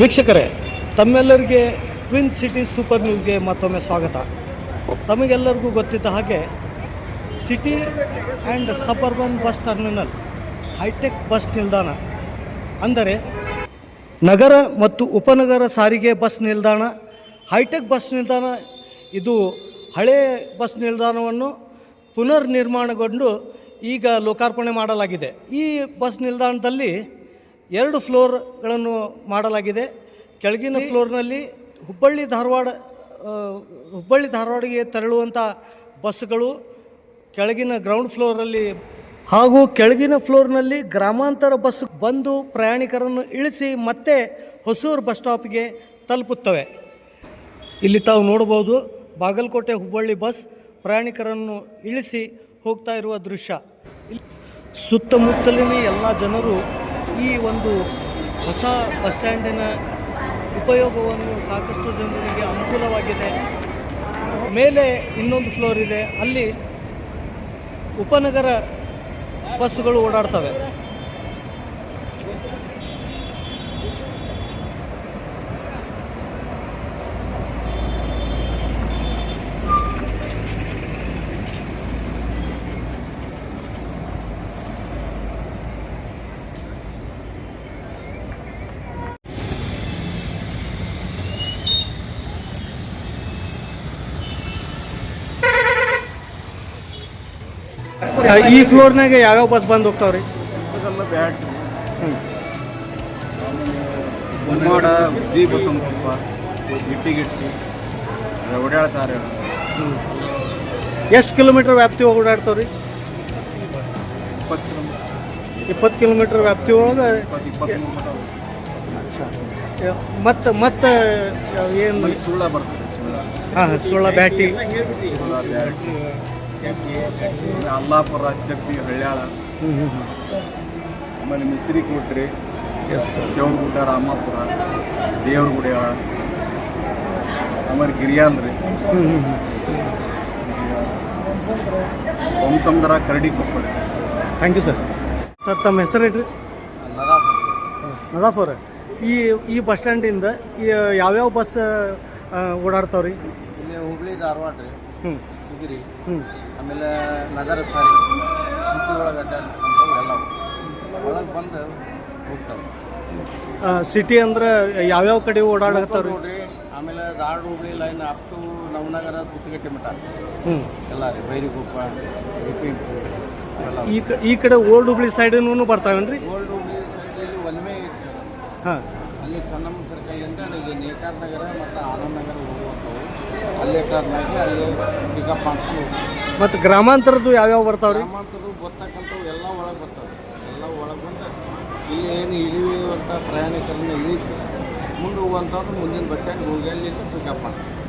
ವೀಕ್ಷಕರೇ, ತಮ್ಮೆಲ್ಲರಿಗೆ twin city super ನ್ಯೂಸ್ಗೆ ಮತ್ತೊಮ್ಮೆ ಸ್ವಾಗತ. ತಮಗೆಲ್ಲರಿಗೂ ಗೊತ್ತಿದ್ದ ಹಾಗೆ city and suburban bus terminal hitech bus ನಿಲ್ದಾಣ. ಅಂದರೆ, ನಗರ ಮತ್ತು ಉಪನಗರ ಸಾರಿಗೆ ಬಸ್ ನಿಲ್ದಾಣ ಹೈಟೆಕ್ ಬಸ್ ನಿಲ್ದಾಣ, ಇದು ಹಳೆ ಬಸ್ ನಿಲ್ದಾಣವನ್ನು ಪುನರ್ ನಿರ್ಮಾಣಗೊಂಡು ಈಗ ಲೋಕಾರ್ಪಣೆ ಮಾಡಲಾಗಿದೆ. ಈ ಬಸ್ ನಿಲ್ದಾಣದಲ್ಲಿ ಎರಡು ಫ್ಲೋರ್ಗಳನ್ನು ಮಾಡಲಾಗಿದೆ. ಕೆಳಗಿನ ಫ್ಲೋರ್ನಲ್ಲಿ ಹುಬ್ಬಳ್ಳಿ ಧಾರವಾಡ ಹುಬ್ಬಳ್ಳಿ ಧಾರವಾಡಿಗೆ ತೆರಳುವಂಥ ಬಸ್ಸುಗಳು ಕೆಳಗಿನ ಗ್ರೌಂಡ್ ಫ್ಲೋರಲ್ಲಿ ಹಾಗೂ ಕೆಳಗಿನ ಫ್ಲೋರ್ನಲ್ಲಿ ಗ್ರಾಮಾಂತರ ಬಸ್ ಬಂದು ಪ್ರಯಾಣಿಕರನ್ನು ಇಳಿಸಿ ಮತ್ತೆ ಹೊಸೂರು ಬಸ್ ಸ್ಟಾಪ್ಗೆ ತಲುಪುತ್ತವೆ. ಇಲ್ಲಿ ತಾವು ನೋಡಬಹುದು ಬಾಗಲಕೋಟೆ ಹುಬ್ಬಳ್ಳಿ ಬಸ್ ಪ್ರಯಾಣಿಕರನ್ನು ಇಳಿಸಿ ಹೋಗ್ತಾ ಇರುವ ದೃಶ್ಯ. ಸುತ್ತಮುತ್ತಲಿನ ಎಲ್ಲ ಜನರು ಈ ಒಂದು ಹೊಸ ಬಸ್ ಸ್ಟ್ಯಾಂಡಿನ ಉಪಯೋಗವನ್ನು ಸಾಕಷ್ಟು ಜನರಿಗೆ ಅನುಕೂಲವಾಗಿದೆ. ಮೇಲೆ ಇನ್ನೊಂದು ಫ್ಲೋರ್ ಇದೆ. ಅಲ್ಲಿ ಉಪನಗರ ಬಸ್ಸುಗಳು ಓಡಾಡ್ತವೆ. ಈ ಫ್ಲೋರ್ನಾಗ ಯಾವ್ಯಾವ ಬಸ್ ಬಂದು ಹೋಗ್ತಾವ್ರಿ? ಪುಸ್ತಕಲ್ಲ ಬ್ಯಾಟ್ರಿ ಉಮ್ಮಾಡ ಜಿ ಬಸವನಕೊಪ್ಪ ಗಿಟ್ಟಿಗಿಟ್ಟಿ ಓಡಾಡ್ತಾರೆ. ಎಷ್ಟು ಕಿಲೋಮೀಟರ್ ವ್ಯಾಪ್ತಿ ಓಡಾಡ್ತಾವ್ರಿ? ಇಪ್ಪತ್ತು ಕಿಲೋಮೀಟರ್. ಇಪ್ಪತ್ತು ಕಿಲೋಮೀಟರ್ ವ್ಯಾಪ್ತಿ ಒಳಗೆ? ಇಪ್ಪತ್ತು ಇಪ್ಪತ್ತ್ಮೂರು ಅಚ್ಚಾ. ಮತ್ತು ಮತ್ತು ಏನು? ಆಮೇಲೆ ಸುಳ್ಳ ಬರ್ತದೆ ಸುಳ್ಳ. ಹಾಂ ಸುಳ್ಳ ಬ್ಯಾಟಿ. ಸುಳ್ಳ ಅಲ್ಲಾಪುರ ಚಪ್ಪಿ ಹಳ್ಯಾಳ. ಆಮೇಲೆ ಮಿಸ್ರಿ ಕೊಟ್ರಿ ಎಸ್ ರಾಮಾಪುರ ದೇವ್ರ ಗುಡಿಯ ಆಮೇಲೆ ಗಿರಿಯಾಲ್ ರೀ ವಂಸಂದ್ರ ಕರಡಿ Koppal. Thank you sir sir ತಮ್ಮ ಹೆಸರು ಹೇಳ್ರಿ? ನದಾಫ್ ಅವ್ರೆ ಈ ಈ ಬಸ್ ಸ್ಟ್ಯಾಂಡಿಂದ ಯಾವ್ಯಾವ ಬಸ್ ಓಡಾಡ್ತಾವ್ರಿ? ಇಲ್ಲಿ ಹುಬ್ಳಿ ಧಾರವಾಡ ರೀ. ಚಿಗಿರಿ ಹ್ಞೂ ಆಮೇಲೆ ನಗರ ಸಾರಿ ಸಿಟಿ ಒಳಗೆ ಅಡ್ಡಾಡ್ತಂಥವು ಎಲ್ಲ ಒಳಗೆ ಬಂದು ಹೋಗ್ತಾವೆ. ಸಿಟಿ ಅಂದ್ರೆ ಯಾವ್ಯಾವ ಕಡೆ ಓಡಾಡಕತ್ತಾವ್ರಿ? ನೋಡ್ರಿ ಆಮೇಲೆ ದಾಡ್ Hubli line up to Navanagar Suttagatti ಮಠ ಹ್ಞೂ ಎಲ್ಲ ರೀ Bairiguppa A P M C ಎಲ್ಲ ಈ ಕ ಈ ಕಡೆ ಓಲ್ಡ್ ಹುಬ್ಳಿ ಸೈಡೂ ಬರ್ತಾವೇನ್ರಿ? ಓಲ್ಡ್ ಹುಬ್ಳಿ ಸೈಡಲ್ಲಿ ಒಲ್ಮೆ ಸರ್. ಹಾಂ. ಅಲ್ಲಿ ಚೆನ್ನಮ್ಮ ಅಂತ ಇಲ್ಲಿ ನೇಕಾರ್ ನಗರ ಮತ್ತು ಆನಂದ್ ನಗರ ಹೋಗುವಂಥವು. ಅಲ್ಲೇ ಟರ್ನ್ ಆಗಿ ಅಲ್ಲಿ ಪಿಕಪ್ ಮಾಡ್ಕೊಂಡು ಹೋಗ್ತೀವಿ. ಮತ್ತು ಗ್ರಾಮಾಂತರದ್ದು ಯಾವ್ಯಾವ ಬರ್ತಾವ್ರಿ? ಗ್ರಾಮಾಂತರದ್ದು ಬರ್ತಕ್ಕಂಥವು ಎಲ್ಲ ಒಳಗೆ ಬರ್ತವೆ. ಎಲ್ಲ ಒಳಗೆ ಬಂದು ಇಲ್ಲಿ ಏನು ಇಳಿಯುವಂಥ ಪ್ರಯಾಣಿಕರನ್ನ ಇಳಿಸಿ ಮುಂದೆ ಹೋಗುವಂಥವ್ರು ಮುಂದಿನ ಬಸ್ ಸ್ಟ್ಯಾಂಡ್ ಹೋಗಿ ಅಲ್ಲಿ ಪಿಕಪ್ ಮಾಡ್ತಾರೆ.